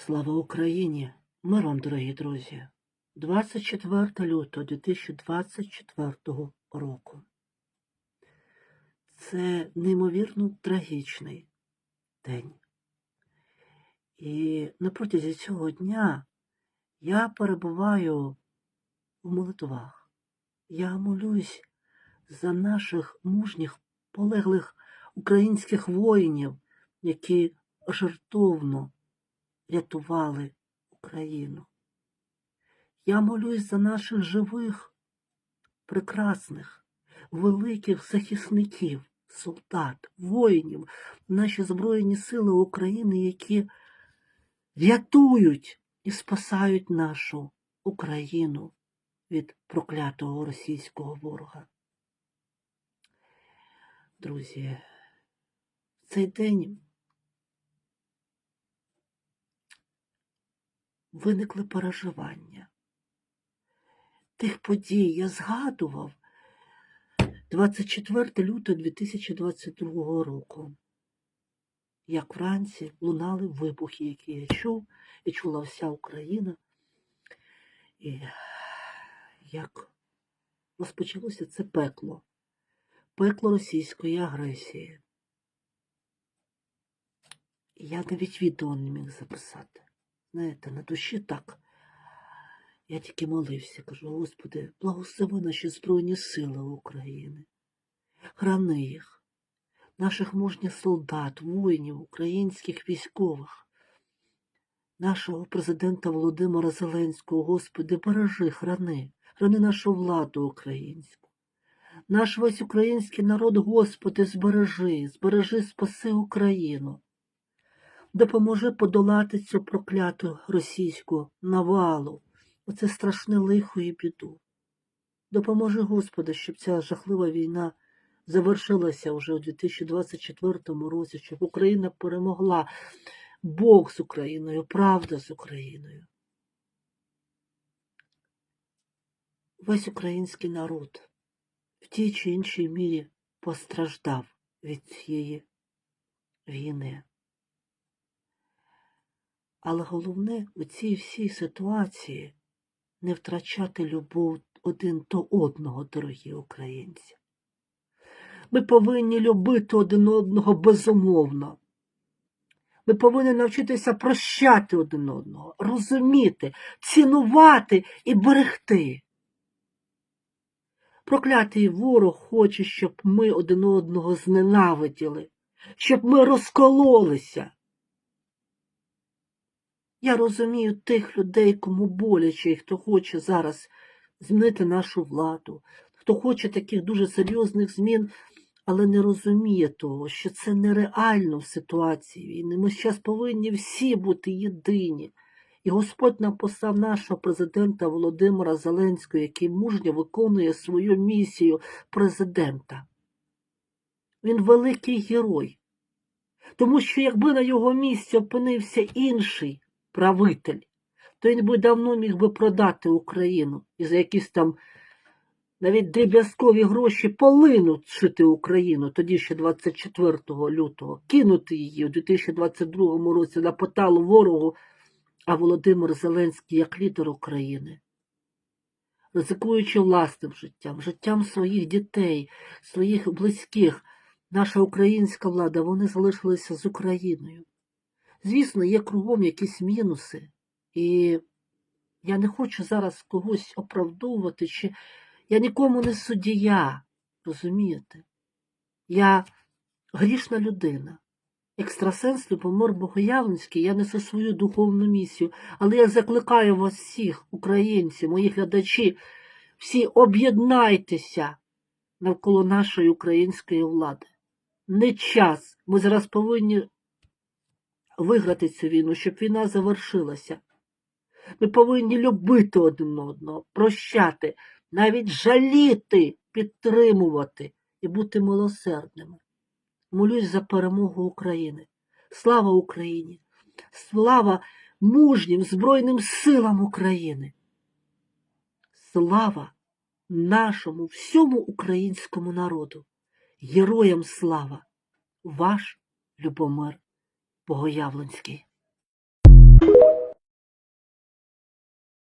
Слава Україні! Мир вам, дорогі друзі! 24 лютого 2024 року. Це неймовірно трагічний день. І на протязі цього дня я перебуваю в молитвах. Я молюсь за наших мужніх полеглих українських воїнів, які жертовно рятували Україну. Я молюсь за наших живих, прекрасних, великих захисників, солдат, воїнів, наші Збройні Сили України, які рятують і спасають нашу Україну від проклятого російського ворога. Друзі, цей день виникли переживання. Тих подій я згадував 24 лютого 2022 року. Як вранці лунали вибухи, які я чув, і чула вся Україна. І як розпочалося це пекло, пекло російської агресії. Я навіть відео не міг записати. Знаєте, на душі так. Я тільки молився, кажу, Господи, благослови наші Збройні Сили України. Храни їх, наших мужніх солдат, воїнів, українських військових, нашого президента Володимира Зеленського, Господи, бережи, храни, храни нашу владу українську. Наш весь український народ, Господи, збережи, збережи, спаси Україну допоможи подолати цю прокляту російську навалу, оце страшне лихо і біду. Допоможи, Господи, щоб ця жахлива війна завершилася вже у 2024 році, щоб Україна перемогла Бог з Україною, правда з Україною. Весь український народ в тій чи іншій мірі постраждав від цієї війни. Але головне у цій всій ситуації не втрачати любов один до одного, дорогі українці. Ми повинні любити один одного безумовно. Ми повинні навчитися прощати один одного, розуміти, цінувати і берегти. Проклятий ворог хоче, щоб ми один одного зненавиділи, щоб ми розкололися. Я розумію тих людей, кому боляче, і хто хоче зараз змінити нашу владу, хто хоче таких дуже серйозних змін, але не розуміє того, що це нереально в ситуації війни. Ми зараз повинні всі бути єдині. І Господь нам послав нашого президента Володимира Зеленського, який мужньо виконує свою місію президента. Він великий герой. Тому що якби на його місці опинився інший, правитель, то він би давно міг би продати Україну і за якісь там навіть дріб'язкові гроші полинути Україну тоді ще 24 лютого, кинути її у 2022 році на поталу ворогу, а Володимир Зеленський як лідер України. Ризикуючи власним життям, життям своїх дітей, своїх близьких, наша українська влада, вони залишилися з Україною. Звісно, є кругом якісь мінуси, і я не хочу зараз когось оправдовувати, чи я нікому не суддя, розумієте? Я грішна людина. Екстрасенс Любомир Богоявленський, я несу свою духовну місію, але я закликаю вас всіх, українці, мої глядачі, всі об'єднайтеся навколо нашої української влади. Не час. Ми зараз повинні виграти цю війну, щоб війна завершилася. Ми повинні любити один одного, прощати, навіть жаліти, підтримувати і бути милосердними. Молюсь за перемогу України. Слава Україні! Слава мужнім Збройним силам України! Слава нашому всьому українському народу! Героям слава! Ваш Любомир Богоявленський.